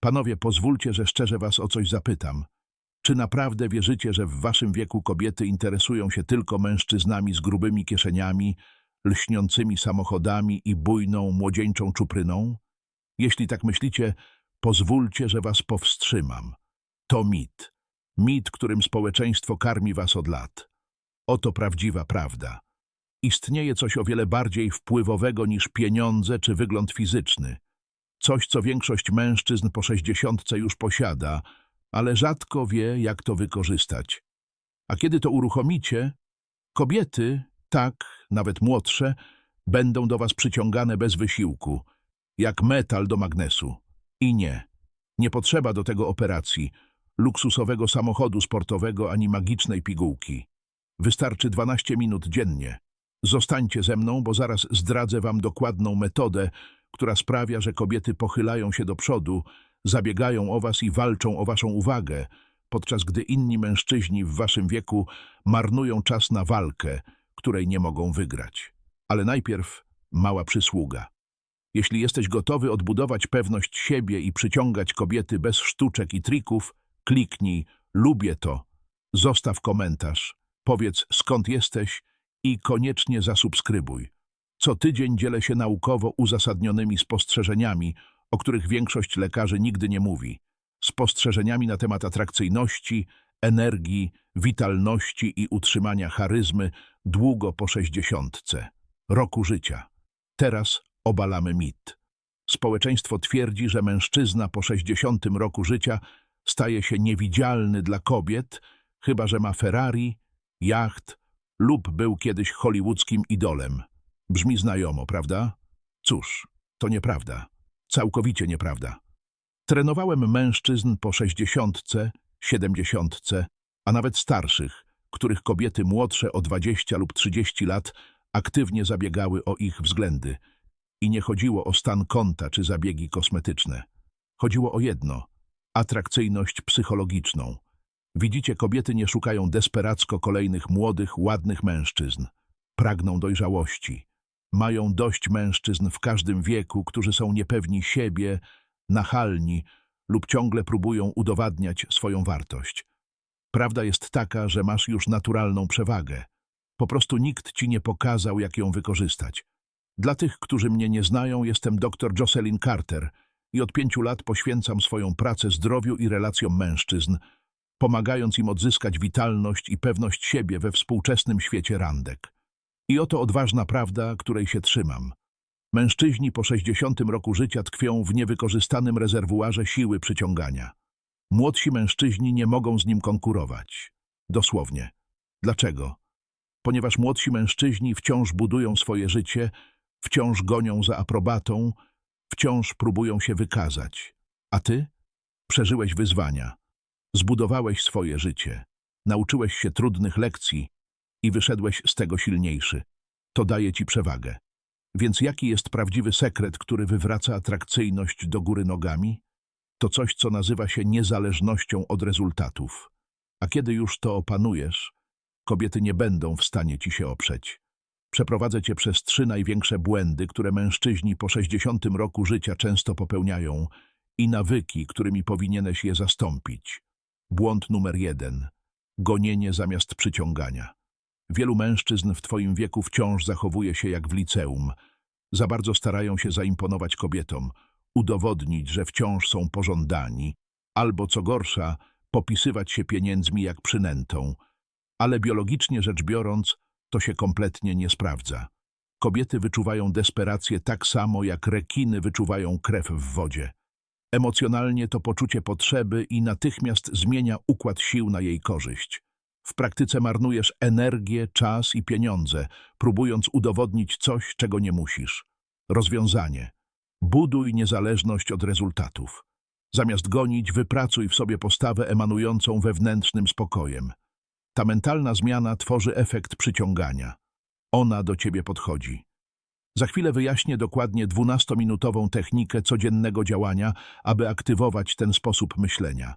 Panowie, pozwólcie, że szczerze was o coś zapytam. Czy naprawdę wierzycie, że w waszym wieku kobiety interesują się tylko mężczyznami z grubymi kieszeniami, lśniącymi samochodami i bujną, młodzieńczą czupryną? Jeśli tak myślicie, pozwólcie, że was powstrzymam. To mit. Mit, którym społeczeństwo karmi was od lat. Oto prawdziwa prawda. Istnieje coś o wiele bardziej wpływowego niż pieniądze czy wygląd fizyczny. Coś, co większość mężczyzn po sześćdziesiątce już posiada, ale rzadko wie, jak to wykorzystać. A kiedy to uruchomicie, kobiety, tak, nawet młodsze, będą do was przyciągane bez wysiłku, jak metal do magnesu. I nie, nie potrzeba do tego operacji, luksusowego samochodu sportowego ani magicznej pigułki. Wystarczy 12 minut dziennie. Zostańcie ze mną, bo zaraz zdradzę wam dokładną metodę, która sprawia, że kobiety pochylają się do przodu, zabiegają o was i walczą o waszą uwagę, podczas gdy inni mężczyźni w waszym wieku marnują czas na walkę, której nie mogą wygrać. Ale najpierw mała przysługa. Jeśli jesteś gotowy odbudować pewność siebie i przyciągać kobiety bez sztuczek i trików, kliknij lubię to, zostaw komentarz, powiedz skąd jesteś i koniecznie zasubskrybuj. Co tydzień dzielę się naukowo uzasadnionymi spostrzeżeniami, o których większość lekarzy nigdy nie mówi. Spostrzeżeniami na temat atrakcyjności, energii, witalności i utrzymania charyzmy długo po sześćdziesiątce, roku życia. Teraz obalamy mit. Społeczeństwo twierdzi, że mężczyzna po 60 roku życia staje się niewidzialny dla kobiet, chyba że ma Ferrari, jacht lub był kiedyś hollywoodzkim idolem. Brzmi znajomo, prawda? Cóż, to nieprawda. Całkowicie nieprawda. Trenowałem mężczyzn po sześćdziesiątce, siedemdziesiątce, a nawet starszych, których kobiety młodsze o 20 lub 30 lat aktywnie zabiegały o ich względy. I nie chodziło o stan konta czy zabiegi kosmetyczne. Chodziło o jedno – atrakcyjność psychologiczną. Widzicie, kobiety nie szukają desperacko kolejnych młodych, ładnych mężczyzn. Pragną dojrzałości. Mają dość mężczyzn w każdym wieku, którzy są niepewni siebie, nachalni lub ciągle próbują udowadniać swoją wartość. Prawda jest taka, że masz już naturalną przewagę. Po prostu nikt ci nie pokazał, jak ją wykorzystać. Dla tych, którzy mnie nie znają, jestem dr Jocelyn Carter i od pięciu lat poświęcam swoją pracę zdrowiu i relacjom mężczyzn, pomagając im odzyskać witalność i pewność siebie we współczesnym świecie randek. I oto odważna prawda, której się trzymam. Mężczyźni po 60 roku życia tkwią w niewykorzystanym rezerwuarze siły przyciągania. Młodsi mężczyźni nie mogą z nim konkurować. Dosłownie. Dlaczego? Ponieważ młodsi mężczyźni wciąż budują swoje życie, wciąż gonią za aprobatą, wciąż próbują się wykazać. A ty? Przeżyłeś wyzwania. Zbudowałeś swoje życie. Nauczyłeś się trudnych lekcji i wyszedłeś z tego silniejszy. To daje ci przewagę. Więc jaki jest prawdziwy sekret, który wywraca atrakcyjność do góry nogami? To coś, co nazywa się niezależnością od rezultatów. A kiedy już to opanujesz, kobiety nie będą w stanie ci się oprzeć. Przeprowadzę cię przez trzy największe błędy, które mężczyźni po 60 roku życia często popełniają i nawyki, którymi powinieneś je zastąpić. Błąd numer jeden. Gonienie zamiast przyciągania. Wielu mężczyzn w twoim wieku wciąż zachowuje się jak w liceum. Za bardzo starają się zaimponować kobietom, udowodnić, że wciąż są pożądani, albo co gorsza, popisywać się pieniędzmi jak przynętą. Ale biologicznie rzecz biorąc, to się kompletnie nie sprawdza. Kobiety wyczuwają desperację tak samo, jak rekiny wyczuwają krew w wodzie. Emocjonalnie to poczucie potrzeby i natychmiast zmienia układ sił na jej korzyść. W praktyce marnujesz energię, czas i pieniądze, próbując udowodnić coś, czego nie musisz. Rozwiązanie. Buduj niezależność od rezultatów. Zamiast gonić, wypracuj w sobie postawę emanującą wewnętrznym spokojem. Ta mentalna zmiana tworzy efekt przyciągania. Ona do ciebie podchodzi. Za chwilę wyjaśnię dokładnie dwunastominutową technikę codziennego działania, aby aktywować ten sposób myślenia.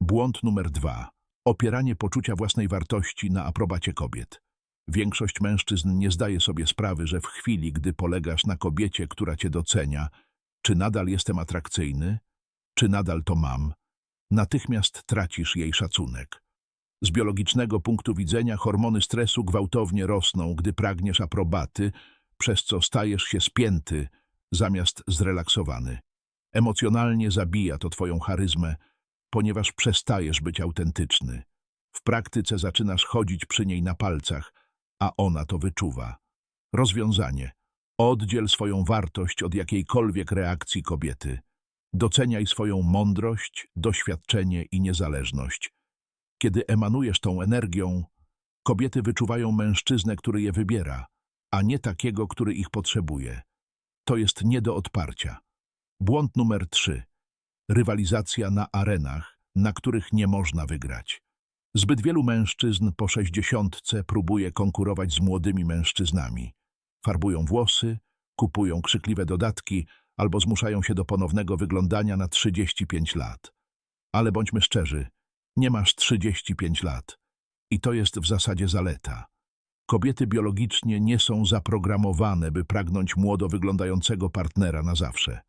Błąd numer dwa. Opieranie poczucia własnej wartości na aprobacie kobiet. Większość mężczyzn nie zdaje sobie sprawy, że w chwili, gdy polegasz na kobiecie, która cię docenia, czy nadal jestem atrakcyjny? czy nadal to mam, natychmiast tracisz jej szacunek. Z biologicznego punktu widzenia hormony stresu gwałtownie rosną, gdy pragniesz aprobaty, przez co stajesz się spięty zamiast zrelaksowany. Emocjonalnie zabija to twoją charyzmę, ponieważ przestajesz być autentyczny. W praktyce zaczynasz chodzić przy niej na palcach, a ona to wyczuwa. Rozwiązanie. Oddziel swoją wartość od jakiejkolwiek reakcji kobiety. Doceniaj swoją mądrość, doświadczenie i niezależność. Kiedy emanujesz tą energią, kobiety wyczuwają mężczyznę, który je wybiera, a nie takiego, który ich potrzebuje. To jest nie do odparcia. Błąd numer trzy. Rywalizacja na arenach, na których nie można wygrać. Zbyt wielu mężczyzn po sześćdziesiątce próbuje konkurować z młodymi mężczyznami. Farbują włosy, kupują krzykliwe dodatki albo zmuszają się do ponownego wyglądania na 35 lat. Ale bądźmy szczerzy, nie masz 35 lat. I to jest w zasadzie zaleta. Kobiety biologicznie nie są zaprogramowane, by pragnąć młodo wyglądającego partnera na zawsze.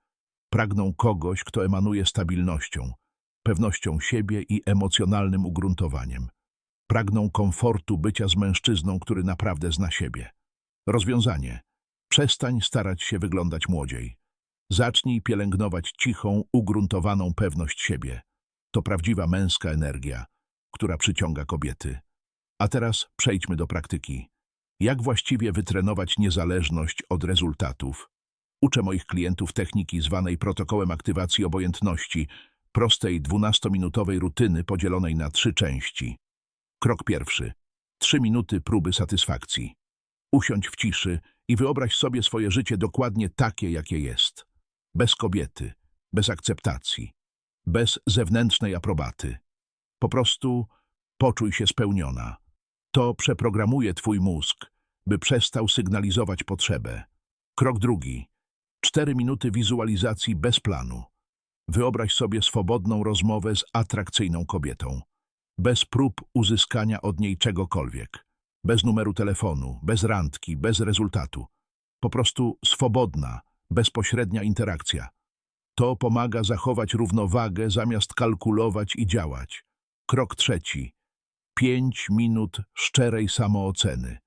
Pragną kogoś, kto emanuje stabilnością, pewnością siebie i emocjonalnym ugruntowaniem. Pragną komfortu bycia z mężczyzną, który naprawdę zna siebie. Rozwiązanie. Przestań starać się wyglądać młodziej. Zacznij pielęgnować cichą, ugruntowaną pewność siebie. To prawdziwa męska energia, która przyciąga kobiety. A teraz przejdźmy do praktyki. Jak właściwie wytrenować niezależność od rezultatów? Uczę moich klientów techniki zwanej protokołem aktywacji obojętności, prostej 12-minutowej rutyny podzielonej na trzy części. Krok pierwszy. Trzy minuty próby satysfakcji. Usiądź w ciszy i wyobraź sobie swoje życie dokładnie takie, jakie jest. Bez kobiety, bez akceptacji, bez zewnętrznej aprobaty. Po prostu poczuj się spełniona. To przeprogramuje twój mózg, by przestał sygnalizować potrzebę. Krok drugi. Cztery minuty wizualizacji bez planu. Wyobraź sobie swobodną rozmowę z atrakcyjną kobietą. Bez prób uzyskania od niej czegokolwiek. Bez numeru telefonu, bez randki, bez rezultatu. Po prostu swobodna, bezpośrednia interakcja. To pomaga zachować równowagę zamiast kalkulować i działać. Krok trzeci. Pięć minut szczerej samooceny.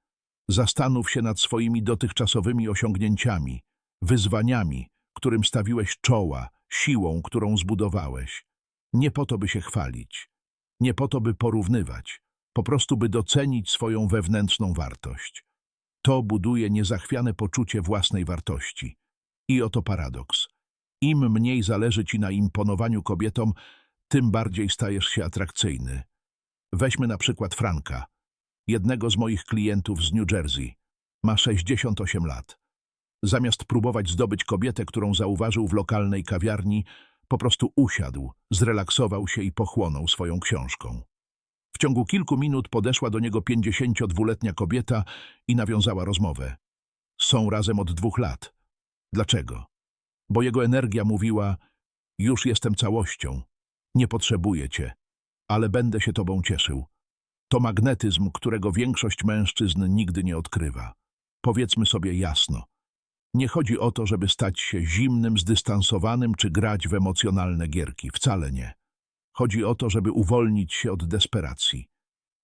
Zastanów się nad swoimi dotychczasowymi osiągnięciami, wyzwaniami, którym stawiłeś czoła, siłą, którą zbudowałeś. Nie po to, by się chwalić, nie po to, by porównywać, po prostu by docenić swoją wewnętrzną wartość. To buduje niezachwiane poczucie własnej wartości. I oto paradoks. Im mniej zależy ci na imponowaniu kobietom, tym bardziej stajesz się atrakcyjny. Weźmy na przykład Franka, jednego z moich klientów z New Jersey. Ma 68 lat. Zamiast próbować zdobyć kobietę, którą zauważył w lokalnej kawiarni, po prostu usiadł, zrelaksował się i pochłonął swoją książką. W ciągu kilku minut podeszła do niego 52-letnia kobieta i nawiązała rozmowę. Są razem od dwóch lat. Dlaczego? Bo jego energia mówiła, już jestem całością, nie potrzebuję cię, ale będę się tobą cieszył. To magnetyzm, którego większość mężczyzn nigdy nie odkrywa. Powiedzmy sobie jasno. Nie chodzi o to, żeby stać się zimnym, zdystansowanym czy grać w emocjonalne gierki. Wcale nie. Chodzi o to, żeby uwolnić się od desperacji.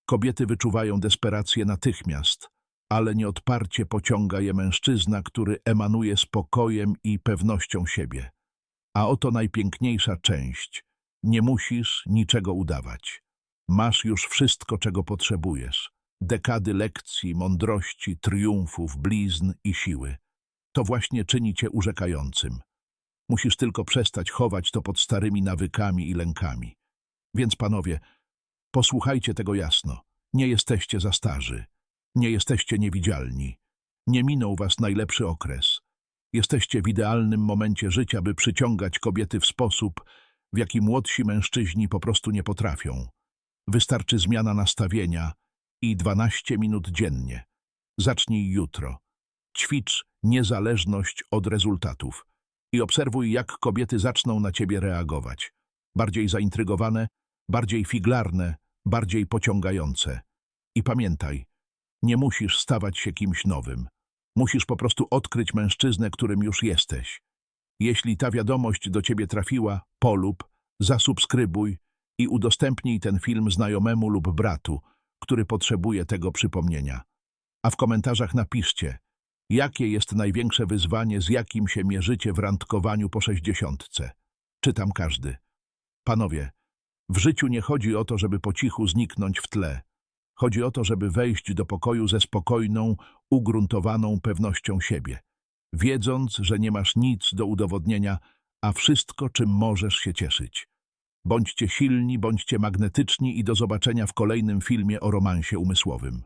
Kobiety wyczuwają desperację natychmiast, ale nieodparcie pociąga je mężczyzna, który emanuje spokojem i pewnością siebie. A oto najpiękniejsza część. Nie musisz niczego udawać. Masz już wszystko, czego potrzebujesz. Dekady lekcji, mądrości, triumfów, blizn i siły. To właśnie czyni cię urzekającym. Musisz tylko przestać chować to pod starymi nawykami i lękami. Więc panowie, posłuchajcie tego jasno. Nie jesteście za starzy. Nie jesteście niewidzialni. Nie minął was najlepszy okres. Jesteście w idealnym momencie życia, by przyciągać kobiety w sposób, w jaki młodsi mężczyźni po prostu nie potrafią. Wystarczy zmiana nastawienia i 12 minut dziennie. Zacznij jutro. Ćwicz niezależność od rezultatów i obserwuj, jak kobiety zaczną na ciebie reagować. Bardziej zaintrygowane, bardziej figlarne, bardziej pociągające. I pamiętaj, nie musisz stawać się kimś nowym. Musisz po prostu odkryć mężczyznę, którym już jesteś. Jeśli ta wiadomość do ciebie trafiła, polub, zasubskrybuj i udostępnij ten film znajomemu lub bratu, który potrzebuje tego przypomnienia. A w komentarzach napiszcie, jakie jest największe wyzwanie, z jakim się mierzycie w randkowaniu po sześćdziesiątce. Czytam każdy. Panowie, w życiu nie chodzi o to, żeby po cichu zniknąć w tle. Chodzi o to, żeby wejść do pokoju ze spokojną, ugruntowaną pewnością siebie, wiedząc, że nie masz nic do udowodnienia, a wszystko, czym możesz się cieszyć. Bądźcie silni, bądźcie magnetyczni i do zobaczenia w kolejnym filmie o romansie umysłowym.